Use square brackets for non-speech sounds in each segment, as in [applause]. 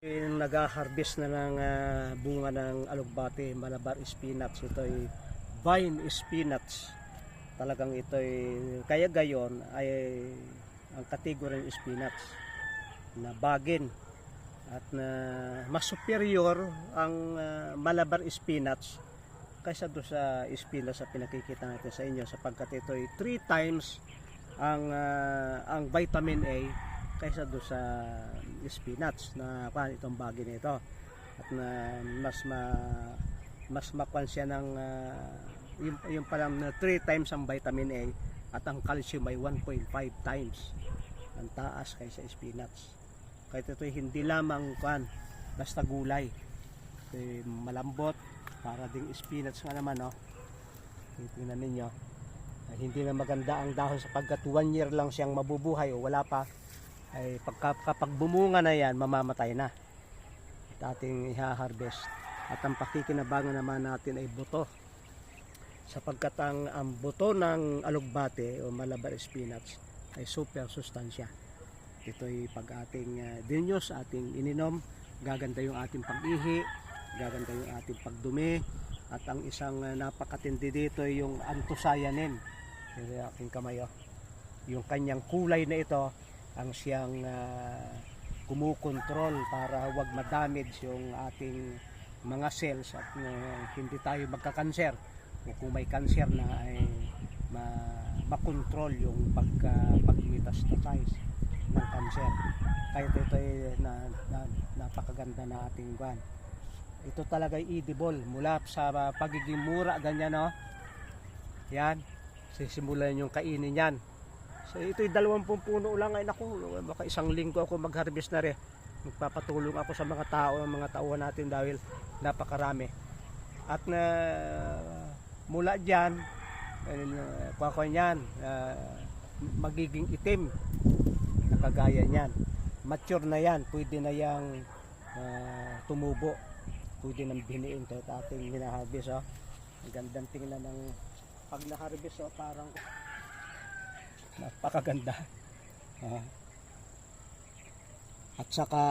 Yung nag-harvest na ng ah, bunga ng alugbate, malabar spinach. Ito ay vine spinach. Talagang ito ay, kaya gayon ay ang kategory ng spinach na bagin at na mas superior ang ah, malabar spinach kaysa do sa spinach sa pinakikita natin sa inyo sapagkat ito ay 3 times ang ah, ang vitamin A kaysa do sa spinach na pan itong bagay nito at na mas ma mas makwan siya ng ah, yung, yung parang 3 times ang vitamin A at ang calcium ay 1.5 times ang taas kaysa spinach. Kahit ito hindi lamang kwan basta gulay. Ito malambot para ding spinach nga naman no? Tingnan ninyo. Hindi na maganda ang dahon sapagkat 1 year lang siyang mabubuhay o wala pa ay pagka, kapag bumunga na yan, mamamatay na. At ating iha-harvest. At ang pakikinabangan naman natin ay buto. Sapagkat ang, ang buto ng alugbate o malabar spinach ay super sustansya. Ito ay pag ating uh, dinyos, ating ininom, gaganda yung ating pag-ihi, gaganda yung ating pagdumi, at ang isang uh, napakatindi dito ay yung anthocyanin. Ito yung aking kamay, oh. Yung kanyang kulay na ito, ang siyang uh, kumukontrol para huwag ma-damage yung ating mga cells at uh, hindi tayo magka-cancer. O kung may cancer na ay ma makontrol yung pagka pag-metastasize ng cancer. Kaya ito, ay na, na, napakaganda na ating guan ito talaga ay edible mula sa pagiging mura ganyan no yan sisimulan yung kainin yan So ito'y dalawampung puno lang ay naku, baka isang linggo ako mag-harvest na rin. Magpapatulong ako sa mga tao, mga tauhan natin dahil napakarami. At na mula diyan, uh, kuha niyan, uh, magiging itim na kagaya niyan. Mature na yan, pwede na yang uh, tumubo. Pwede nang biniin at ating hinaharvest. Oh. Ang gandang tingnan ng pag na-harvest, oh, parang napakaganda. Ah. at saka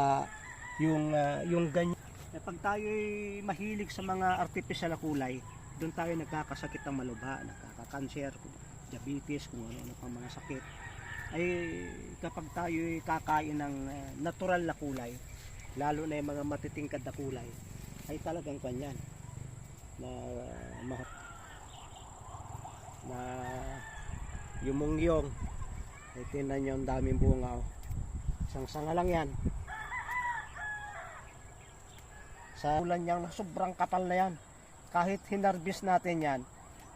yung ah, yung ganyan. Eh, pag tayo mahilig sa mga artificial na kulay doon tayo nagkakasakit ng malubha nagkakakanser diabetes kung ano ano pang mga sakit. Ay kapag tayo kakain ng ah, natural na kulay lalo na yung mga matitingkad na kulay ay talagang kanyan. Na ma- na yung mungyong. Ay tinan nyo ang daming bunga oh. isang sanga lang yan. Sa ulan niyang sobrang kapal na yan. Kahit hinarbis natin yan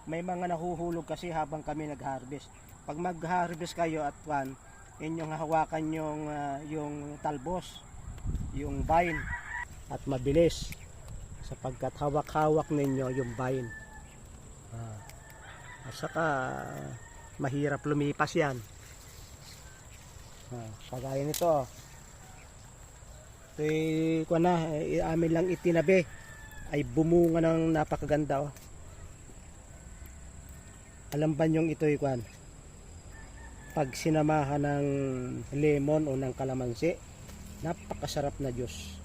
may mga nahuhulog kasi habang kami nag-harvest. Pag mag-harvest kayo at one inyong hawakan yung ah, yung talbos yung vine. At mabilis sapagkat hawak-hawak ninyo yung vine. Ah. at saka mahirap lumipas yan. Ah, kagaya nito. Ito ay na eh, amin lang itinabi. Ay bumunga ng napakaganda oh. alam ba nyong ito ay kuwan pag sinamahan ng lemon o ng kalamansi napakasarap na Diyos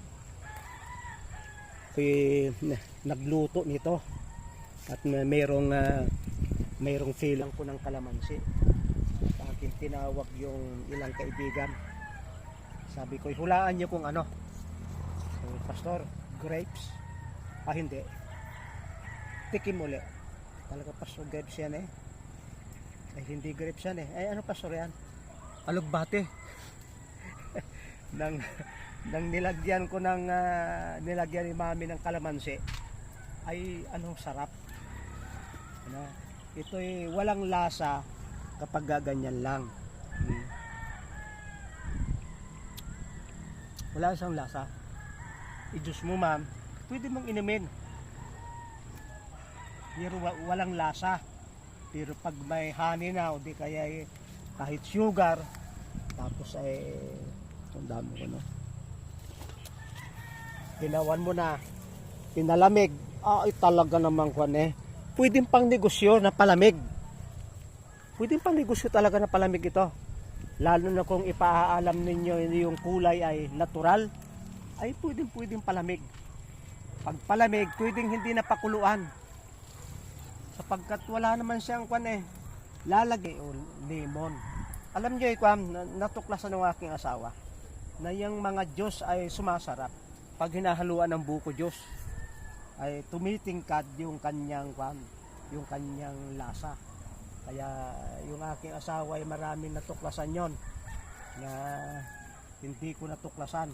Ako'y na- nagluto nito. At na mayroong ah, mayroong feeling ko ng kalamansi. Sa akin tinawag yung ilang kaibigan. Sabi ko hulaan niyo kung ano. So, pastor grapes? Ah hindi. Tikim uli. Talaga pastor grapes yan eh. Ay hindi grapes yan eh. Ay ano pastor yan? Alugbate [laughs] nang nang nilagyan ko ng ah, nilagyan ni mami ng kalamansi ay anong sarap. Ano, ito ay walang lasa kapag gaganyan lang. Hmm. Wala siyang lasa. I-juice mo ma'am, pwede mong inumin. Pero wa- walang lasa. Pero pag may honey na o di kaya ay kahit sugar, tapos ay ang dami ko no. Ginawan mo na, pinalamig, ay talaga naman kwan eh pwedeng pang negosyo na palamig. Pwedeng pang negosyo talaga na palamig ito. Lalo na kung ipaalam ninyo yung kulay ay natural. ay pwedeng pwedeng palamig. Pag palamig, pwedeng hindi na pakuluan. Sapagkat wala naman siyang kwan eh, lalagay o lemon. Alam niyo, Ikwam, na- natuklasan ng aking asawa na yung mga Diyos ay sumasarap pag hinahaluan ng buko Diyos ay tumitingkad yung kanyang kwan, yung kanyang lasa. Kaya yung aking asawa ay maraming natuklasan yon na hindi ko natuklasan.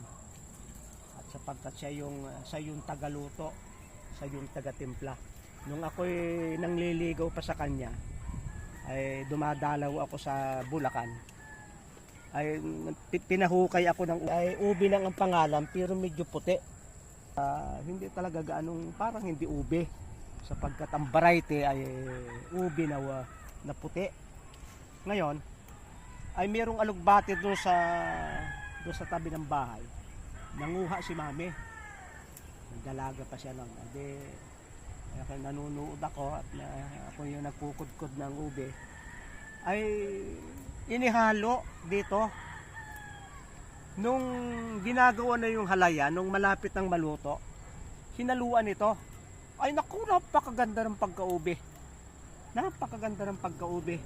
At sapagkat siya yung, siya yung tagaluto, siya yung tagatimpla. Nung ako'y nangliligaw pa sa kanya, ay dumadalaw ako sa Bulacan. Ay pi- pinahukay ako ng ay ubi lang ang pangalan pero medyo puti. Ah, hindi talaga gaanong parang hindi ube sapagkat ang variety ay ubi na na puti. Ngayon ay merong alugbati doon sa doon sa tabi ng bahay. Nanguha si Mami. Nagdalaga pa siya ng ade kaya nanunood ako at na, ako yung nagkukudkod ng ube ay inihalo dito nung ginagawa na yung halaya nung malapit ng maluto hinaluan ito. Ay naku napakaganda ng pagkaube. Napakaganda ng pagkaube.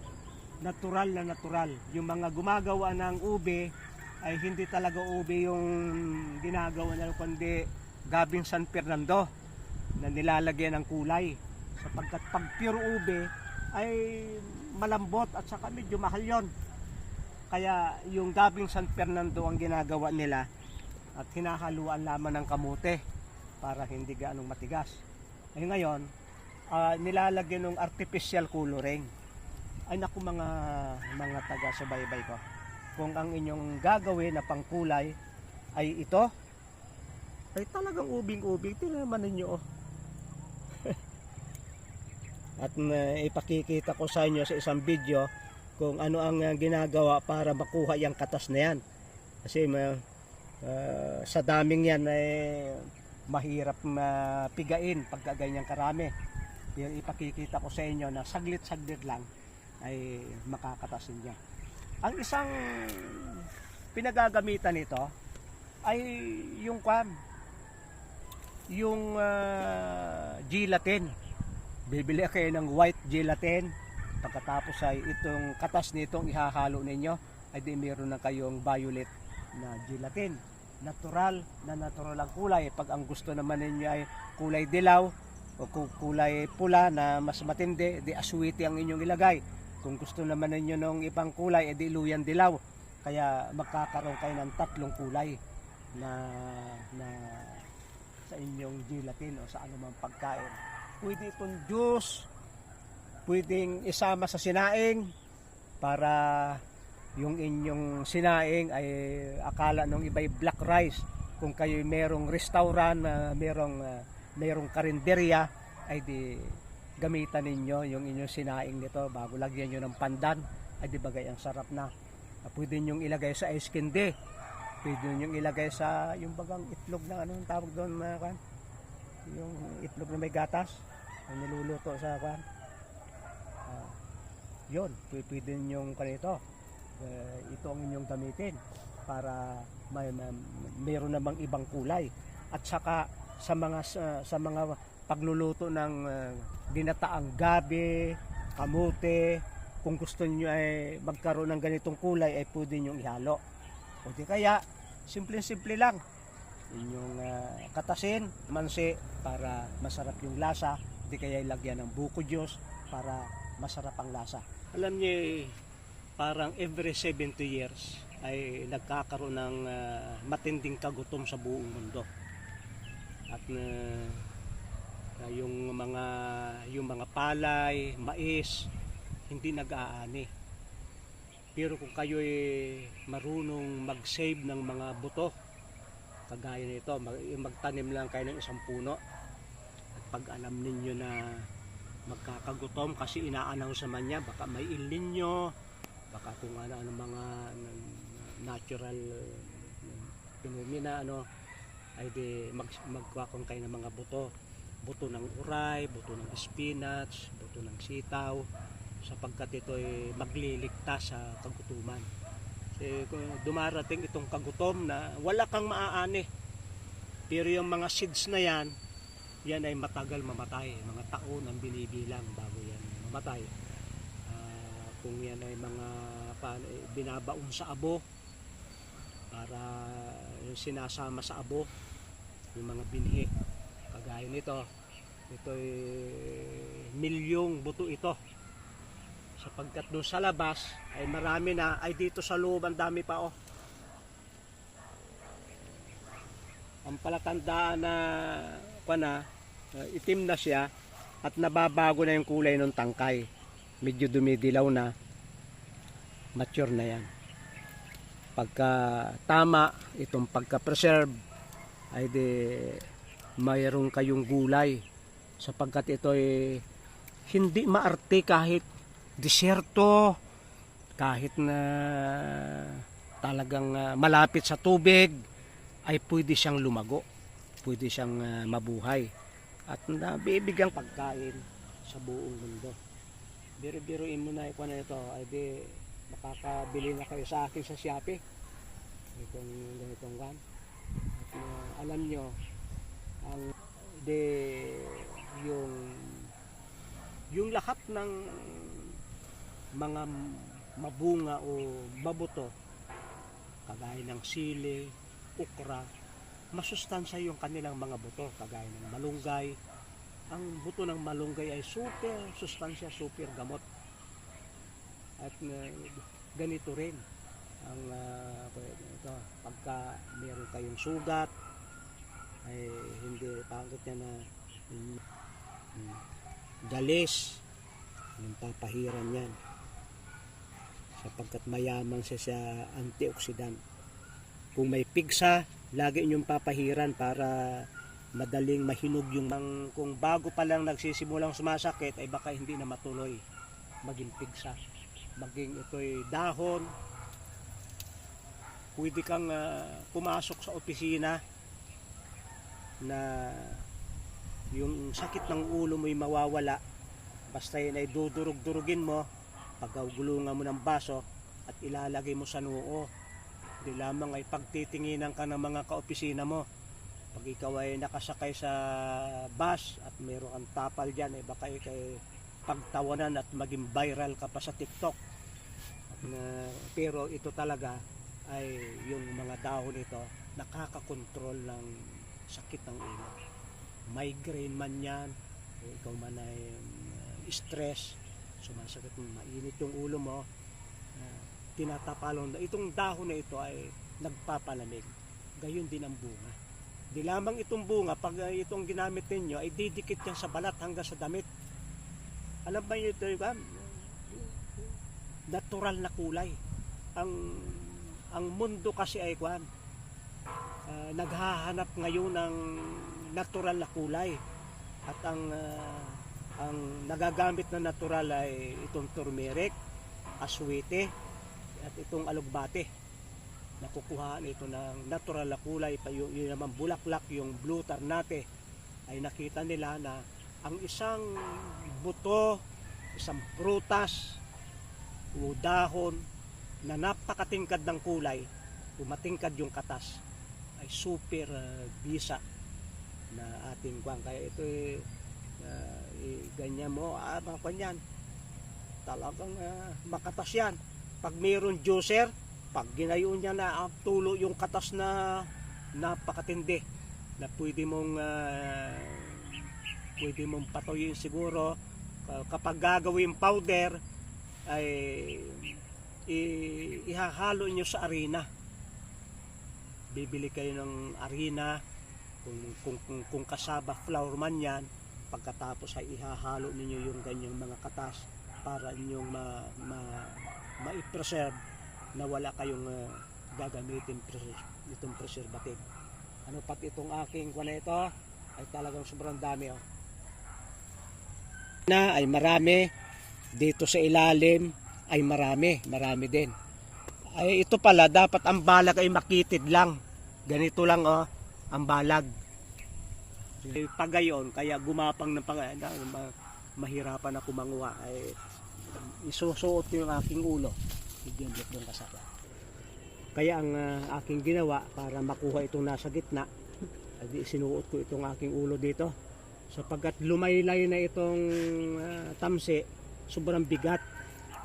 Natural na natural. Yung mga gumagawa ng ube ay hindi talaga ube yung ginagawa nila kundi gabing San Fernando na nilalagyan ng kulay. Sapagkat pag pure ube ay malambot at saka medyo mahal yon kaya yung gabing San Fernando ang ginagawa nila at hinahaluan lamang ng kamute para hindi gaanong matigas. Ay ngayon ah, nilalagyan ng artificial coloring. Ay naku mga mga taga subaybay ko. Kung ang inyong gagawin na pangkulay ay ito ay talagang ubing-ubing. Tinaman ninyo oh. [laughs] At uh, ipakikita ko sa inyo sa isang video kung ano ang uh, ginagawa para makuha yung katas na yan. Kasi ma, uh, sa daming yan ay mahirap mapigain pagka ganyan karami. Pero ipakikita ko sa inyo na saglit-saglit lang ay makakatasin niya. Ang isang pinagagamitan nito ay yung kwan yung uh, gelatin. Bibili kayo ng white gelatin pagkatapos ay itong katas nitong ihahalo ninyo ay di meron na kayong violet na gelatin. Natural na natural ang kulay. Pag ang gusto naman ninyo ay kulay dilaw o ku- kulay pula na mas matindi di aswiti ang inyong ilagay. Kung gusto naman ninyo ng ibang kulay edi luyan dilaw. Kaya magkakaroon kayo ng tatlong kulay na na sa inyong gelatin o sa anumang pagkain. Pwede itong juice, pwedeng isama sa sinaing para yung inyong sinaing ay akala nung iba'y black rice. Kung kayo merong restaurant, na merong, ah, merong karinderya, ay di gamitan ninyo yung inyong sinaing nito bago lagyan nyo ng pandan. Ay di bagay ang sarap na. Ah, pwede nyo ilagay sa ice candy pwede nyo ilagay sa yung bagang itlog na anong tawag doon mga kan yung itlog na may gatas. Ang niluluto sa kwan. Yun, pw- pwede yung kanito. Eh, ito ang inyong gamitin para may, may mayroon namang ibang kulay. At saka sa mga sa, sa mga pagluluto ng ah, dinataang gabi, kamote, kung gusto niyo ay magkaroon ng ganitong kulay ay pwede niyo ihalo. O di kaya simple-simple lang inyong ah, katasin, mansi para masarap yung lasa, di kaya ilagyan ng buko Diyos para masarap ang lasa. Alam niyo, eh, parang every 70 years ay nagkakaroon ng ah, matinding kagutom sa buong mundo. At na yung mga yung mga palay, mais hindi nag-aani. Pero kung kayo ay marunong mag-save ng mga buto, kagaya nito, mag, magtanim lang kayo ng isang puno. At pag alam ninyo na magkakagutom kasi ina-announce naman niya, baka may Il Nino, baka kung ano ano mga natural uh, phenomena ano ay di mag, magkakon kayo ng mga buto buto ng uray, buto ng spinach, buto ng sitaw sapagkat ito ay magliligtas sa kagutuman. Kung dumarating itong kagutom na wala kang maaani, Pero yung mga seeds na yan, yan ay matagal mamatay. Mga taon ang binibilang bago yan mamatay. Ah, kung yan ay mga eh, binabaon sa abo para yung sinasama sa abo yung mga binhi kagaya nito ito ay milyong buto ito sapagkat doon sa labas ay marami na ay dito sa loob ang dami pa oh ang palatandaan na pa na uh, itim na siya at nababago na yung kulay ng tangkay. Medyo dumidilaw na. Mature na yan. Pagka tama itong pagka-preserve ay di mayroon kayong gulay. Sapagkat ito ay hindi maarte kahit disyerto kahit na talagang ah, malapit sa tubig ay pwede siyang lumago pwede siyang ah, mabuhay. At nabibigang pagkain sa buong mundo. Biro-biroin mo na ikaw na ito. Ay di makakabili na kayo sa akin sa Shopee. Itong ganitong kan at ah, alam nyo ang de yung yung lahat ng mga mabunga o mabuto kagaya ng sili, ukra masustansya yung kanilang mga buto kagaya ng malunggay. Ang buto ng malunggay ay super sustansya, super gamot. At uh, ganito rin ang uh, ito, pagka meron kayong sugat ay hindi pangit niya na mm, mm, galis yung papahiran yan. Sapagkat mayaman siya sa antioxidant kung may pigsa lagi inyong papahiran para madaling mahinog yung ang- kung bago pa lang nagsisimulang sumasakit ay baka hindi na matuloy maging pigsa maging ito'y dahon. Pwede kang ah, pumasok sa opisina na yung sakit ng ulo mo'y mawawala. Basta yun ay dudurog-durugin mo pagkagulungan mo ng baso at ilalagay mo sa noo di lamang ay pagtitinginan ka ng mga kaopisina mo. Pag ikaw ay nakasakay sa bus at mayroong kang tapal dyan eh baka ikay pagtawanan at maging viral ka pa sa TikTok. At na, pero ito talaga ay yung mga dahon ito nakakakontrol ng sakit ng ulo migraine man yan o ikaw man ay um, stress sumasakit mo mainit yung ulo mo uh, tinatapalong na itong dahon na ito ay nagpapalamig. Gayon din ang bunga. Di lamang itong bunga pag uh, itong ginamit ninyo ay didikit yan sa balat hanggang sa damit. Alam ba niyo ito ba? Natural na kulay. Ang ang mundo kasi ay kwan ah, naghahanap ngayon ng natural na kulay. At ang ah, ang nagagamit na natural ay itong turmeric, aswete at itong alugbate nakukuhaan ito ng natural na kulay pa yung, yun naman bulaklak yung blue tarnate. Ay nakita nila na ang isang buto isang prutas o dahon na napakatingkad ng kulay umatingkad yung katas. Ay super ah, bisa na ating kwang kaya ito eh, ah, eh, ganyan mo ah, mga kanyan talagang ah, makatas yan pag mayroon juicer pag ginayon niya na ah, tulo yung katas na napakatindi na pwede mong ah, pwede mong patuyin siguro Ka- kapag gagawin powder ay i- ihahalo nyo sa arena. Bibili kayo ng arena kung, kung, kung, kung kasaba flour man yan pagkatapos ay ihahalo ninyo yung ganyang mga katas para inyong ma, ma, ma-preserve na wala kayong ah, gagamitin itong preservative. Ano pati itong aking kuha na ito ay talagang sobrang dami oh. na ay marami. Dito sa ilalim ay marami. Marami din. Ay ito pala dapat ang balag ay makitid lang. Ganito lang oh ang balag. Pagayon kaya gumapang ng pag mahirapan ako manguha ay isusuot ko yung aking ulo dito ng kasama kaya ang ah, aking ginawa para makuha itong nasa gitna [laughs] Adi sinuot ko itong aking ulo dito. Sapagkat lumaylay na itong ah, tamsi, sobrang bigat.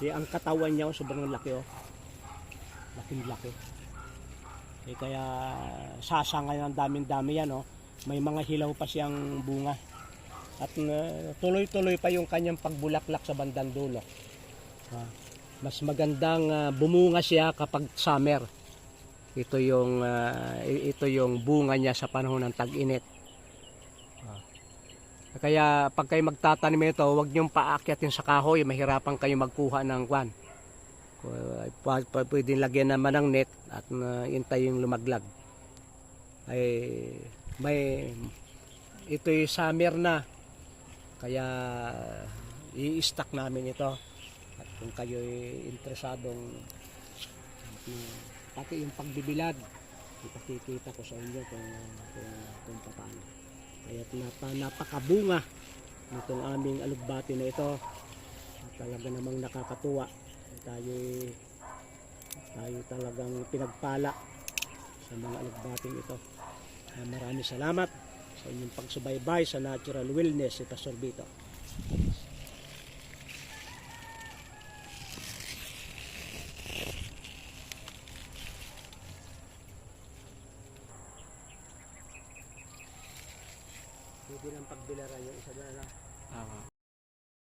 Di ang katawan niya oh, sobrang laki oh. Laking laki. Eh kaya sasangay ng daming-dami yan oh. May mga hilaw pa siyang bunga. At ah, tuloy-tuloy pa yung kanyang pagbulaklak sa bandang dulo. Ah, mas magandang ah, bumunga siya kapag summer. Ito yung i- ito yung bunga niya sa panahon ng tag-init. Ah. Kaya pag kayo magtatanim ito, huwag niyong paakyatin sa kahoy, mahirapan kayo magkuha ng kwan. Uh, pwedeng lagyan naman ng net at uh, intay yung lumaglag. Ay may ito yung summer na. Kaya i-stock namin ito. Kung kayo interesadong pati yung pagbibilad, ipakikita ko sa inyo kung, kung, kung paano. Kaya napa, napakabunga nitong aming alugbati na ito. Talaga namang nakakatuwa. Tayo tayo talagang pinagpala sa mga alugbating ito. Maraming salamat sa inyong pagsubaybay sa Natural Wellness si Pastor Vito.